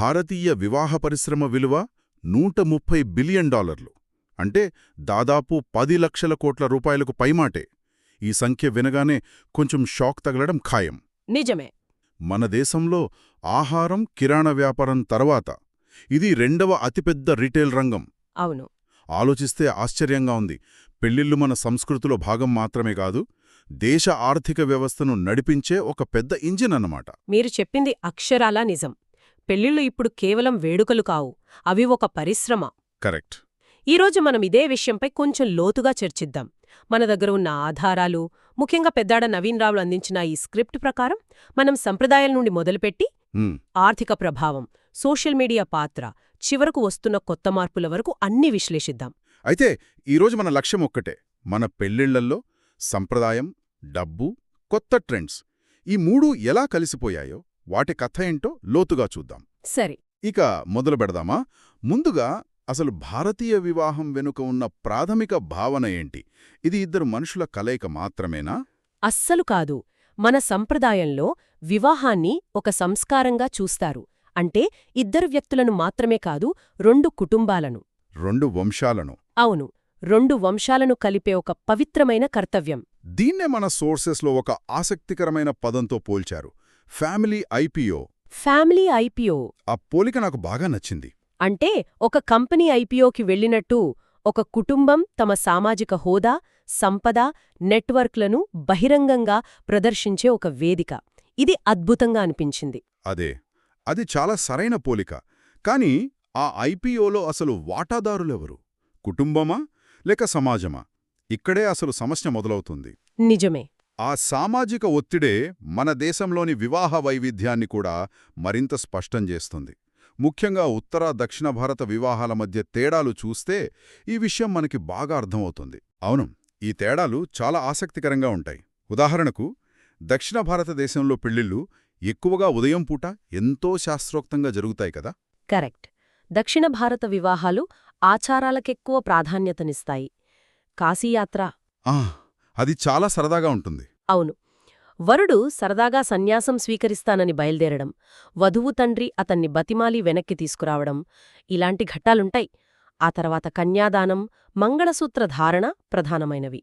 భారతీయ వివాహ పరిశ్రమ విలువ నూట ముప్పై బిలియన్ డాలర్లు. అంటే దాదాపు పది లక్షల కోట్ల రూపాయలకు పైమాటే. ఈ సంఖ్య వినగానే కొంచెం షాక్ తగలడం ఖాయం. నిజమే. మన దేశంలో ఆహారం కిరాణా వ్యాపారం తర్వాత ఇది రెండవ అతిపెద్ద రిటైల్ రంగం. అవును. ఆలోచిస్తే ఆశ్చర్యంగా ఉంది. పెళ్ళిళ్ళు మన సంస్కృతిలో భాగం మాత్రమే కాదు దేశ ఆర్థిక వ్యవస్థను నడిపించే ఒక పెద్ద ఇంజిన్ అన్నమాట. మీరు చెప్పింది అక్షరాలా నిజం. పెళ్ళిళ్ళు ఇప్పుడు కేవలం వేడుకలు కావు అవి ఒక పరిశ్రమ. కరెక్ట్. ఈరోజు మనం ఇదే విషయంపై కొంచెం లోతుగా చర్చిద్దాం. మన దగ్గర ఉన్న ఆధారాలు ముఖ్యంగా పెద్దాడ నవీన్ రావులు అందించిన ఈ స్క్రిప్ట్ ప్రకారం మనం సంప్రదాయాల నుండి మొదలుపెట్టి ఆర్థిక ప్రభావం సోషల్ మీడియా పాత్ర చివరకు వస్తున్న కొత్త మార్పుల వరకు అన్నీ విశ్లేషిద్దాం. అయితే ఈరోజు మన లక్ష్యం ఒక్కటే మన పెళ్ళిళ్ళల్లో సంప్రదాయం డబ్బు కొత్త ట్రెండ్స్. ఈ మూడు ఎలా కలిసిపోయాయో వాటి కథ ఏంటో లోతుగా చూద్దాం. సరే. ఇక మొదలు పెడదామా? ముందుగా అసలు భారతీయ వివాహం వెనుక ఉన్న ప్రాథమిక భావన ఏంటి? ఇది ఇద్దరు మనుషుల కలయిక మాత్రమేనా? అస్సలు కాదు. మన సంప్రదాయంలో వివాహాన్ని ఒక సంస్కారంగా చూస్తారు. అంటే ఇద్దరు వ్యక్తులను మాత్రమే కాదు రెండు కుటుంబాలను. రెండు వంశాలను. అవును. రెండు వంశాలను కలిపే ఒక పవిత్రమైన కర్తవ్యం. దీన్నే మన సోర్సెస్లో ఒక ఆసక్తికరమైన పదంతో పోల్చారు. ఫ్యామిలీ ఐపీఓ ఫ్యామిలీ ఐపీఓ ఆ పోలిక నాకు బాగా నచ్చింది. అంటే ఒక కంపెనీ ఐపీఓకి వెళ్ళినట్టు ఒక కుటుంబం తమ సామాజిక హోదా సంపద నెట్వర్క్లను బహిరంగంగా ప్రదర్శించే ఒక వేదిక. ఇది అద్భుతంగా అనిపించింది. అదే. అది చాలా సరైన పోలిక. కాని ఆ ఐపీఓలో అసలు వాటాదారులెవరు? కుటుంబమా లేక సమాజమా? ఇక్కడే అసలు సమస్య మొదలవుతుంది. నిజమే. ఆ సామాజిక ఒత్తిడే మన దేశంలోని వివాహ వైవిధ్యాన్ని కూడా మరింత స్పష్టం చేస్తుంది. ముఖ్యంగా ఉత్తర దక్షిణ భారత వివాహాల మధ్య తేడాలు చూస్తే ఈ విషయం మనకి బాగా అర్థమవుతుంది. అవును ఈ తేడాలు చాలా ఆసక్తికరంగా ఉంటాయి. ఉదాహరణకు దక్షిణ భారతదేశంలో పెళ్ళిళ్ళు ఎక్కువగా ఉదయం పూట ఎంతో శాస్త్రోక్తంగా జరుగుతాయి కదా? కరెక్ట్. దక్షిణ భారత వివాహాలు ఆచారాలకెక్కువ ప్రాధాన్యతనిస్తాయి. కాశీయాత్ర. అది చాలా సరదాగా ఉంటుంది. అవును. వరుడు సరదాగా సన్యాసం స్వీకరిస్తానని బయల్దేరడం వధువు తండ్రి అతన్ని బతిమాలి వెనక్కి తీసుకురావడం ఇలాంటి ఘట్టాలుంటాయి. ఆ తర్వాత కన్యాదానం మంగళసూత్ర ధారణ ప్రధానమైనవి.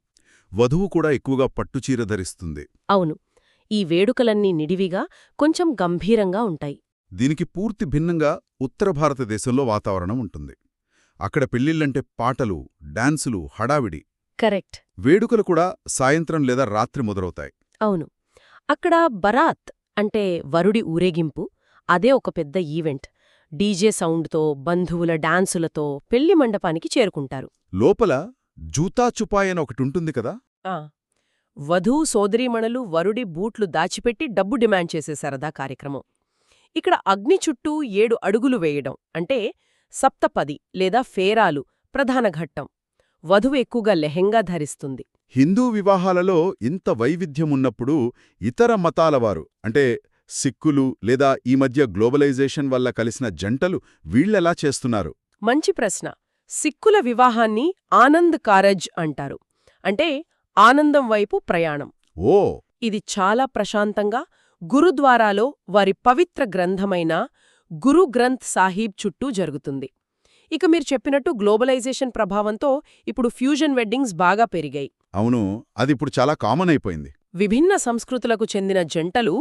వధువు కూడా ఎక్కువగా పట్టుచీర ధరిస్తుంది. అవును. ఈ వేడుకలన్నీ నిడివిగా కొంచెం గంభీరంగా ఉంటాయి. దీనికి పూర్తి భిన్నంగా ఉత్తర భారతదేశంలో వాతావరణం ఉంటుంది. అక్కడ పెళ్ళిళ్ళంటే పాటలు డాన్సులు హడావిడి కరెక్ట్. వేడుకలు కూడా సాయంత్రం లేదా రాత్రి మొదలవుతాయి. అవును. అక్కడ బరాత్ అంటే వరుడి ఊరేగింపు అదే ఒక పెద్ద ఈవెంట్. డీజే సౌండ్తో బంధువుల డాన్సులతో పెళ్ళి మండపానికి చేరుకుంటారు. లోపల జూతా చుపాయ్ అని ఒకటుంటుంది కదా? వధువు సోదరీమణులు వరుడి బూట్లు దాచిపెట్టి డబ్బు డిమాండ్ చేసే సరదా కార్యక్రమం. ఇక్కడ అగ్ని చుట్టూ ఏడు అడుగులు వేయడం అంటే సప్తపది లేదా ఫేరాలు ప్రధాన ఘట్టం. వధువు ఎక్కువగా లెహెంగా ధరిస్తుంది. హిందూ వివాహాలలో ఇంత వైవిధ్యమున్నప్పుడు ఇతర మతాలవారు అంటే సిక్కులు లేదా ఈ మధ్య గ్లోబలైజేషన్ వల్ల కలిసిన జంటలు వీళ్ళెలా చేస్తున్నారు? మంచి ప్రశ్న. సిక్కుల వివాహాన్ని ఆనంద్ కారజ్ అంటారు. అంటే ఆనందం వైపు ప్రయాణం. ఓ! ఇది చాలా ప్రశాంతంగా గురుద్వారాలో వారి పవిత్ర గ్రంథమైన గురు గ్రంథ్ సాహీబ్ చుట్టూ జరుగుతుంది. ఇక మీరు చెప్పినట్టు గ్లోబలైజేషన్ ప్రభావంతో ఇప్పుడు ఫ్యూజన్ వెడ్డింగ్స్ బాగా పెరిగాయి. అవును అది ఇప్పుడు చాలా కామన్ అయిపోయింది. విభిన్న సంస్కృతులకు చెందిన జంటలు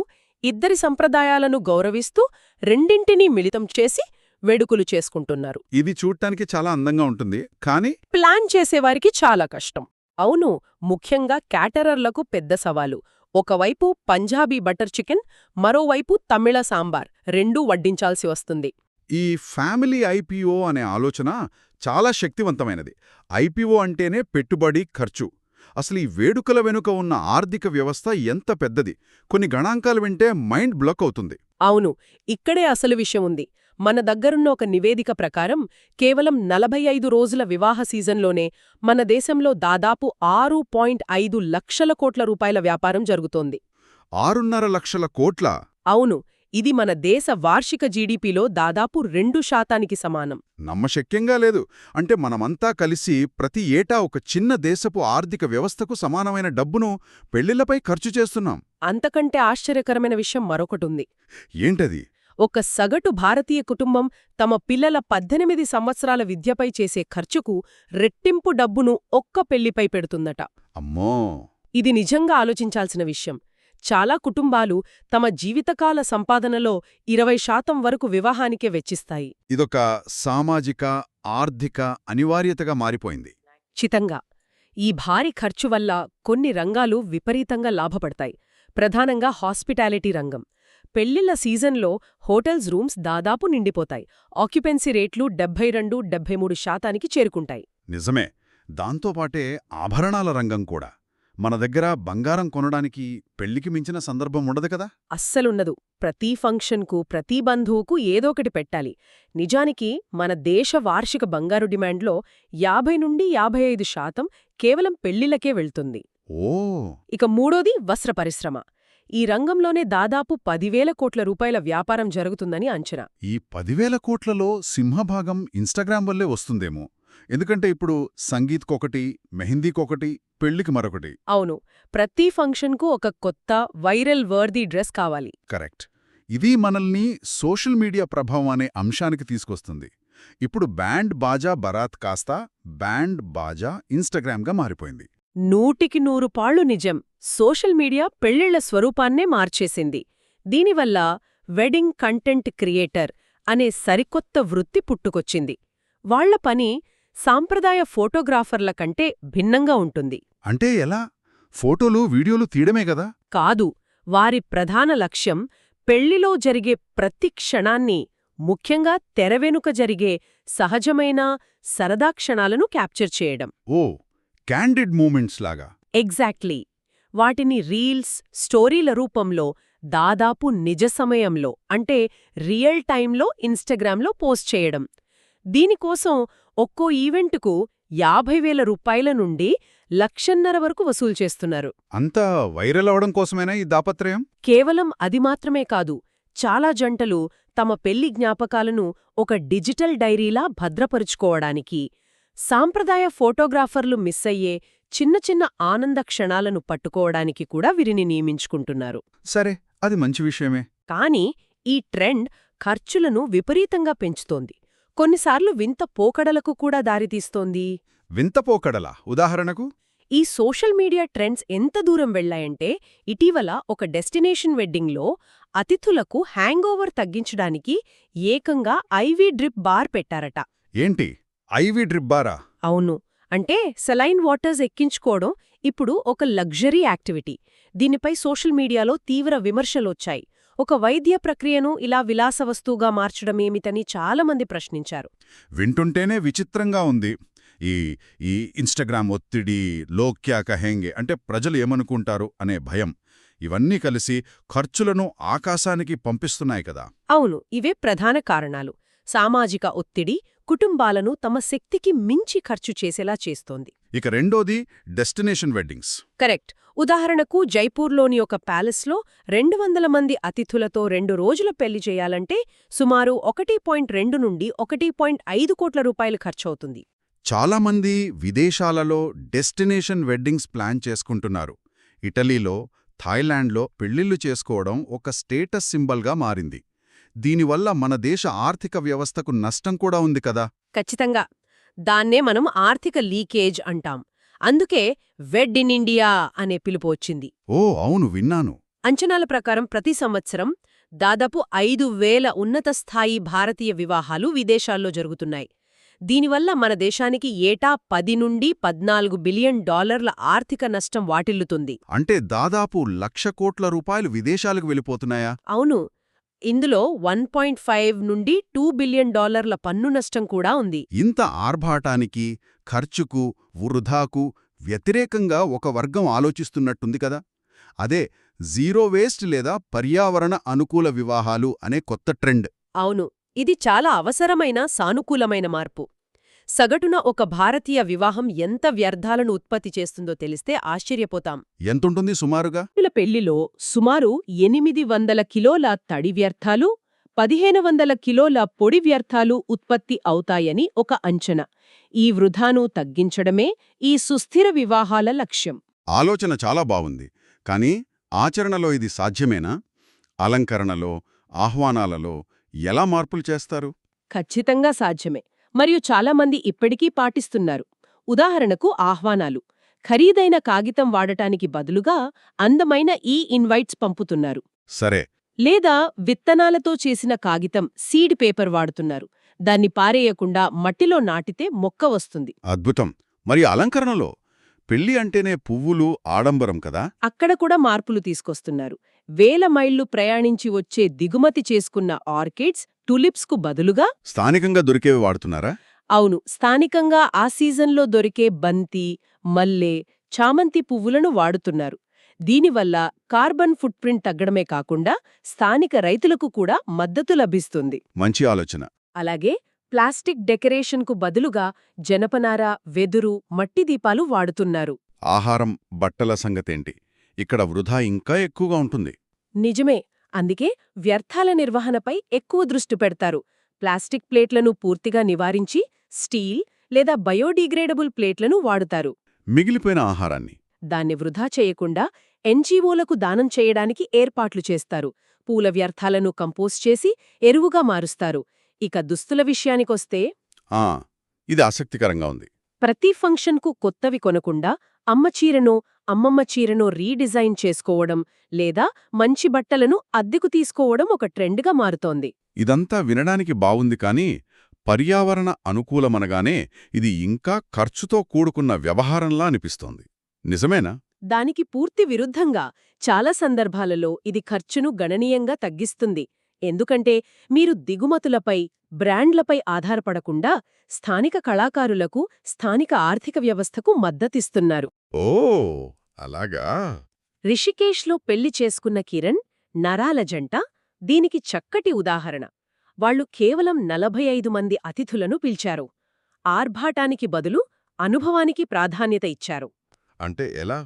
ఇద్దరి సంప్రదాయాలను గౌరవిస్తూ రెండింటినీ మిళితం చేసి వేడుకలు చేసుకుంటున్నారు. ఇది చూడటానికి చాలా అందంగా ఉంటుంది కానీ ప్లాన్ చేసేవారికి చాలా కష్టం. అవును ముఖ్యంగా క్యాటరర్లకు పెద్ద సవాలు. ఒకవైపు పంజాబీ బటర్ చికెన్ మరోవైపు తమిళ సాంబార్ రెండూ వడ్డించాల్సి వస్తుంది. ఈ ఫ్యామిలీ ఐపీఓ అనే ఆలోచన చాలా శక్తివంతమైనది. ఐపీఓ అంటేనే పెట్టుబడి ఖర్చు. అసలు ఈ వేడుకల వెనుక ఉన్న ఆర్థిక వ్యవస్థ ఎంత పెద్దది? కొన్ని గణాంకాలు వింటే మైండ్ బ్లాక్ అవుతుంది. అవును ఇక్కడే అసలు విషయం ఉంది. మన దగ్గరున్న ఒక నివేదిక ప్రకారం కేవలం నలభై ఐదు రోజుల వివాహ సీజన్లోనే మన దేశంలో దాదాపు ఆరు పాయింట్ ఐదు లక్షల కోట్ల రూపాయల వ్యాపారం జరుగుతోంది. ఆరున్నర లక్షల కోట్ల? అవును ఇది మన దేశ వార్షిక జీడీపీలో దాదాపు రెండు శాతానికి సమానం. నమ్మశక్యంగా లేదు. అంటే మనమంతా కలిసి ప్రతి ఏటా ఒక చిన్న దేశపు ఆర్థిక వ్యవస్థకు సమానమైన డబ్బును పెళ్ళిళ్ళపై ఖర్చు చేస్తున్నాం. అంతకంటే ఆశ్చర్యకరమైన విషయం మరొకటుంది. ఏంటది? ఒక సగటు భారతీయ కుటుంబం తమ పిల్లల పద్దెనిమిది సంవత్సరాల విద్యపై చేసే ఖర్చుకు రెట్టింపు డబ్బును ఒక్క పెళ్ళిపై పెడుతుందట. అమ్మో! ఇది నిజంగా ఆలోచించాల్సిన విషయం. చాలా కుటుంబాలు తమ జీవితకాల సంపాదనలో ఇరవై శాతం వరకు వివాహానికే వెచ్చిస్తాయి. ఇదొక సామాజిక ఆర్థిక అనివార్యతగా మారిపోయింది. చితంగా ఈ భారీ ఖర్చు వల్ల కొన్ని రంగాలు విపరీతంగా లాభపడతాయి. ప్రధానంగా హాస్పిటాలిటీ రంగం. పెళ్ళిళ్ళ సీజన్లో హోటల్స్ రూమ్స్ దాదాపు నిండిపోతాయి. ఆక్యుపెన్సీ రేట్లు డెబ్బై రెండు డెబ్బై మూడు శాతానికి చేరుకుంటాయి. నిజమే. దాంతోపాటే ఆభరణాల రంగం కూడా. మన దగ్గర బంగారం కొనడానికి పెళ్ళికి మించిన సందర్భం ఉండదు కదా? అస్సలున్నదు ప్రతి ఫంక్షన్కు ప్రతి బంధువుకు ఏదోకటి పెట్టాలి. నిజానికి మన దేశ వార్షిక బంగారు డిమాండ్లో యాభై నుండి యాభై ఐదు శాతం కేవలం పెళ్ళిళ్ళకే వెళ్తుంది. ఓ! ఇక మూడోది వస్త్ర పరిశ్రమ. ఈ రంగంలోనే దాదాపు పదివేల కోట్ల రూపాయల వ్యాపారం జరుగుతుందని అంచనా. ఈ పదివేల కోట్లలో సింహభాగం ఇన్స్టాగ్రామ్ వల్లే వస్తుందేమో. ఎందుకంటే ఇప్పుడు సంగీత్కొకటి మెహందీకొకటి పెళ్ళికి మరొకటి. అవును. ప్రతి ఫంక్షన్కు ఒక కొత్త వైరల్ వర్దీ డ్రెస్ కావాలి. కరెక్ట్. ఇది మనల్ని సోషల్ మీడియా ప్రభావం అనే అంశానికి తీసుకొస్తుంది. ఇప్పుడు బ్యాండ్ బాజా బరాత్ కాస్త బ్యాండ్ బాజా ఇన్స్టాగ్రామ్గా మారిపోయింది. నూటికి నూరు పాళ్ళు నిజం. సోషల్ మీడియా పెళ్ళిళ్ళ స్వరూపాన్నే మార్చేసింది. దీనివల్ల వెడ్డింగ్ కంటెంట్ క్రియేటర్ అనే సరికొత్త వృత్తి పుట్టుకొచ్చింది. వాళ్ళ పని సాంప్రదాయ ఫోటోగ్రాఫర్ల కంటే భిన్నంగా ఉంటుంది. అంటే ఎలా? ఫోటోలు వీడియోలు తీయడమే కదా? కాదు వారి ప్రధాన లక్ష్యం పెళ్ళిలో జరిగే ప్రతి క్షణాన్ని ముఖ్యంగా తెరవెనుక జరిగే సహజమైన సరదా క్షణాలను క్యాప్చర్ చేయడం. ఓ క్యాండిడ్ మూమెంట్స్ లాగా. ఎగ్జాక్ట్లీ. వాటిని రీల్స్ స్టోరీల రూపంలో దాదాపు నిజ సమయంలో అంటే రియల్ టైంలో ఇన్స్టాగ్రామ్లో పోస్ట్ చేయడం. దీనికోసం ఒక్కో ఈవెంటుకు యాభై వేల రూపాయల నుండి లక్షన్నర వరకు వసూలు చేస్తున్నారు. అంతా వైరల్ అవడం కోసమేనా ఈ దాపత్రయం? కేవలం అది మాత్రమే కాదు చాలా జంటలు తమ పెళ్ళి జ్ఞాపకాలను ఒక డిజిటల్ డైరీలా భద్రపరుచుకోవడానికి సాంప్రదాయ ఫోటోగ్రాఫర్లు మిస్ అయ్యే చిన్న చిన్న ఆనంద క్షణాలను పట్టుకోవడానికి కూడా వీరిని నియమించుకుంటున్నారు. సరే అది మంచి విషయమే. కానీ ఈ ట్రెండ్ ఖర్చులను విపరీతంగా పెంచుతోంది. కొన్నిసార్లు వింత పోకడలకు కూడా దారితీస్తోంది. వింతపోకడలా ఉదాహరణకు? ఈ సోషల్ మీడియా ట్రెండ్స్ ఎంత దూరం వెళ్ళాయంటే ఇటీవల ఒక డెస్టినేషన్ వెడ్డింగ్లో అతిథులకు హ్యాంగోవర్ తగ్గించడానికి ఏకంగా ఐవీ డ్రిప్ బార్ పెట్టారట. ఏంటి? ఐవి డ్రిబ్బారా అవును. అంటే సెలైన్ వాటర్స్ ఎక్కించుకోవడం ఇప్పుడు ఒక లగ్జరీ యాక్టివిటీ దీనిపై సోషల్ మీడియాలో తీవ్ర విమర్శలొచ్చాయి. ఒక వైద్య ప్రక్రియను ఇలా విలాస వస్తువుగా మార్చడమేమిటని చాలామంది ప్రశ్నించారు. వింటుంటేనే విచిత్రంగా ఉంది. ఈ ఈ ఇన్స్టాగ్రామ్ ఒత్తిడి లోక్యా కహెంగే అంటే ప్రజలు ఏమనుకుంటారు అనే భయం. ఇవన్నీ కలిసి ఖర్చులను ఆకాశానికి పంపిస్తున్నాయి కదా. అవును ఇవే ప్రధాన కారణాలు. సామాజిక ఒత్తిడి కుటుంబాలను తమ శక్తికి మించి ఖర్చు చేసేలా చేస్తోంది. ఇక రెండోది డెస్టినేషన్ వెడ్డింగ్స్. కరెక్ట్. ఉదాహరణకు జైపూర్లోని ఒక ప్యాలెస్లో రెండు వందల మంది అతిథులతో రెండు రోజుల పెళ్ళి చేయాలంటే సుమారు ఒకటి పాయింట్ రెండు నుండి ఒకటి పాయింట్ ఐదు కోట్ల రూపాయలు ఖర్చవుతుంది. చాలామంది విదేశాలలో డెస్టినేషన్ వెడ్డింగ్స్ ప్లాన్ చేసుకుంటున్నారు. ఇటలీలో థాయిలాండ్లో పెళ్ళిళ్ళు చేసుకోవడం ఒక స్టేటస్ సింబల్గా మారింది. దీనివల్ల మన దేశ ఆర్థిక వ్యవస్థకు నష్టం కూడా ఉంది కదా? ఖచ్చితంగా. దాన్నే మనం ఆర్థిక లీకేజ్ అంటాం. అందుకే వెడ్ ఇన్ ఇండియా అనే పిలుపు వచ్చింది. ఓ అవును విన్నాను. అంచనాల ప్రకారం ప్రతి సంవత్సరం దాదాపు ఐదు వేల ఉన్నత స్థాయి భారతీయ వివాహాలు విదేశాల్లో జరుగుతున్నాయి. దీనివల్ల మన దేశానికి ఏటా పది నుండి పద్నాలుగు బిలియన్ డాలర్ల ఆర్థిక నష్టం వాటిల్లుతుంది. అంటే దాదాపు లక్ష కోట్ల రూపాయలు విదేశాలకు వెళ్ళిపోతున్నాయా? అవును. ఇందులో వన్ పాయింట్ ఫైవ్ నుండి టూ బిలియన్ డాలర్ల పన్ను నష్టం కూడా ఉంది. ఇంత ఆర్భాటానికి ఖర్చుకు వృధాకు వ్యతిరేకంగా ఒక వర్గం ఆలోచిస్తున్నట్టుంది కదా. అదే జీరో వేస్ట్ లేదా పర్యావరణ అనుకూల వివాహాలు అనే కొత్త ట్రెండ్. అవును ఇది చాలా అవసరమైన సానుకూలమైన మార్పు. సగటున ఒక భారతీయ వివాహం ఎంత వ్యర్థాలను ఉత్పత్తి చేస్తుందో తెలిస్తే ఆశ్చర్యపోతాం. ఎంతుంటుంది సుమారుగా? వీళ్ళ పెళ్ళిలో సుమారు ఎనిమిది వందల కిలోల తడి వ్యర్థాలు పదిహేను వందల కిలోల పొడి వ్యర్థాలు ఉత్పత్తి అవుతాయని ఒక అంచనా. ఈ వృధాను తగ్గించడమే ఈ సుస్థిర వివాహాల లక్ష్యం. ఆలోచన చాలా బావుంది. కానీ ఆచరణలో ఇది సాధ్యమేనా? అలంకరణలో ఆహ్వానాలలో ఎలా మార్పులు చేస్తారు? ఖచ్చితంగా సాధ్యమే. మరియు చాలామంది ఇప్పటికీ పాటిస్తున్నారు. ఉదాహరణకు ఆహ్వానాలు. ఖరీదైన కాగితం వాడటానికి బదులుగా అందమైన ఈ ఇన్వైట్స్ పంపుతున్నారు. సరే. లేదా విత్తనాలతో చేసిన కాగితం సీడ్ పేపర్ వాడుతున్నారు. దాన్ని పారేయకుండా మట్టిలో నాటితే మొక్క వస్తుంది. అద్భుతం. మరి అలంకరణలో పెళ్ళి అంటేనే పువ్వులు ఆడంబరం కదా? అక్కడ కూడా మార్పులు తీసుకొస్తున్నారు. వేల మైళ్ళు ప్రయాణించి వచ్చే దిగుమతి చేసుకున్న ఆర్కిడ్స్ టులిప్స్కు బదులుగా స్థానికంగా దొరికేవి వాడుతున్నారా? అవును స్థానికంగా ఆ సీజన్లో దొరికే బంతి మల్లె చామంతి పువ్వులను వాడుతున్నారు. దీనివల్ల కార్బన్ ఫుట్ప్రింట్ తగ్గడమే కాకుండా స్థానిక రైతులకు కూడా మద్దతు లభిస్తుంది. మంచి ఆలోచన. అలాగే ప్లాస్టిక్ డెకరేషన్కు బదులుగా జనపనార వెదురు మట్టి దీపాలు వాడుతున్నారు. ఆహారం బట్టల సంగతేంటి? ఇక్కడ వృధా ఇంకా ఎక్కువగా ఉంటుంది. నిజమే. అందుకే వ్యర్థాల నిర్వహణపై ఎక్కువ దృష్టి పెడతారు. ప్లాస్టిక్ ప్లేట్లను పూర్తిగా నివారించి స్టీల్ లేదా బయోడీగ్రేడబుల్ ప్లేట్లను వాడుతారు. మిగిలిపోయిన ఆహారాన్ని దాన్ని వృధా చేయకుండా ఎన్జీఓలకు దానం చేయడానికి ఏర్పాట్లు చేస్తారు. పూల వ్యర్థాలను కంపోస్ట్ చేసి ఎరువుగా మారుస్తారు. ఇక దుస్తుల విషయానికొస్తే ఆ ఇది ఆసక్తికరంగా ఉంది. ప్రతి ఫంక్షన్కు కొత్తవి కొనకుండా అమ్మ చీరనో అమ్మమ్మ చీరనో రీడిజైన్ చేసుకోవడం లేదా మంచి బట్టలను అద్దెకు తీసుకోవడం ఒక ట్రెండ్గా మారుతోంది. ఇదంతా వినడానికి బావుంది కానీ పర్యావరణ అనుకూలమనగానే ఇది ఇంకా ఖర్చుతో కూడుకున్న వ్యవహారంలా అనిపిస్తోంది. నిజమేనా? దానికి పూర్తి విరుద్ధంగా చాలా సందర్భాలలో ఇది ఖర్చును గణనీయంగా తగ్గిస్తుంది. ఎందుకంటే మీరు దిగుమతులపై బ్రాండ్లపై ఆధారపడకుండా స్థానిక కళాకారులకు స్థానిక ఆర్థిక వ్యవస్థకు మద్దతిస్తున్నారు. ఓ అలాగా? రిషికేష్లో పెళ్ళి చేసుకున్న కిరణ్ నరాల జంట దీనికి చక్కటి ఉదాహరణ. వాళ్ళు కేవలం నలభై ఐదు మంది అతిథులను పిలిచారు. ఆర్భాటానికి బదులు అనుభవానికి ప్రాధాన్యత ఇచ్చారు. అంటే ఎలా?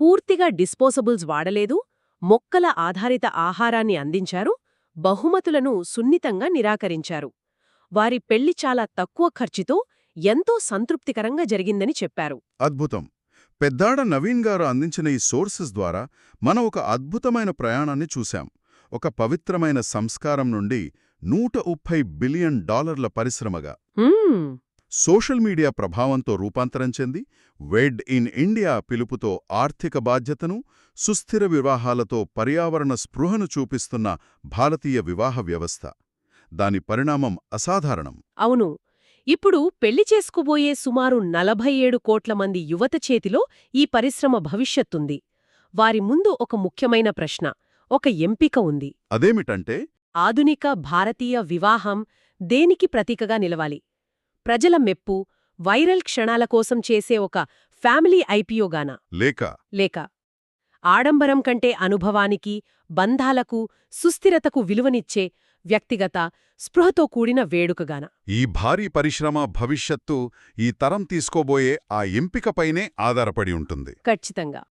పూర్తిగా డిస్పోజబుల్స్ వాడలేదు మొక్కల ఆధారిత ఆహారాన్ని అందించారు బహుమతులను సున్నితంగా నిరాకరించారు. వారి పెళ్ళి చాలా తక్కువ ఖర్చుతో ఎంతో సంతృప్తికరంగా జరిగిందని చెప్పారు. అద్భుతం! పెద్దాడ నవీన్ గారు అందించిన ఈ సోర్సెస్ ద్వారా మనం ఒక అద్భుతమైన ప్రయాణాన్ని చూశాం. ఒక పవిత్రమైన సంస్కారం నుండి నూట బిలియన్ డాలర్ల పరిశ్రమగా. సోషల్ మీడియా ప్రభావంతో రూపాంతరం చెంది వెడ్ ఇన్ ఇండియా పిలుపుతో ఆర్థిక బాధ్యతను సుస్థిర వివాహాలతో పర్యావరణ స్పృహను చూపిస్తున్న భారతీయ వివాహ వ్యవస్థ. దాని పరిణామం అసాధారణం. అవును. ఇప్పుడు పెళ్ళి చేసుకుపోయే సుమారు నలభై ఏడు కోట్ల మంది యువత చేతిలో ఈ పరిశ్రమ భవిష్యత్తుంది. వారి ముందు ఒక ముఖ్యమైన ప్రశ్న ఒక ఎంపిక ఉంది. అదేమిటంటే? ఆధునిక భారతీయ వివాహం దేనికి ప్రతీకగా నిలవాలి? ప్రజల మెప్పు వైరల్ క్షణాల కోసం చేసే ఒక ఫ్యామిలీ ఐపీఓగానా లేక. లేక. ఆడంబరం కంటే అనుభవానికి బంధాలకు సుస్థిరతకు విలువనిచ్చే వ్యక్తిగత స్పృహతో కూడిన వేడుకగాన ఈ భారీ పరిశ్రమ భవిష్యత్తు ఈ తరం తీసుకోబోయే ఆ ఎంపికపైనే ఆధారపడి ఉంటుంది. ఖచ్చితంగా.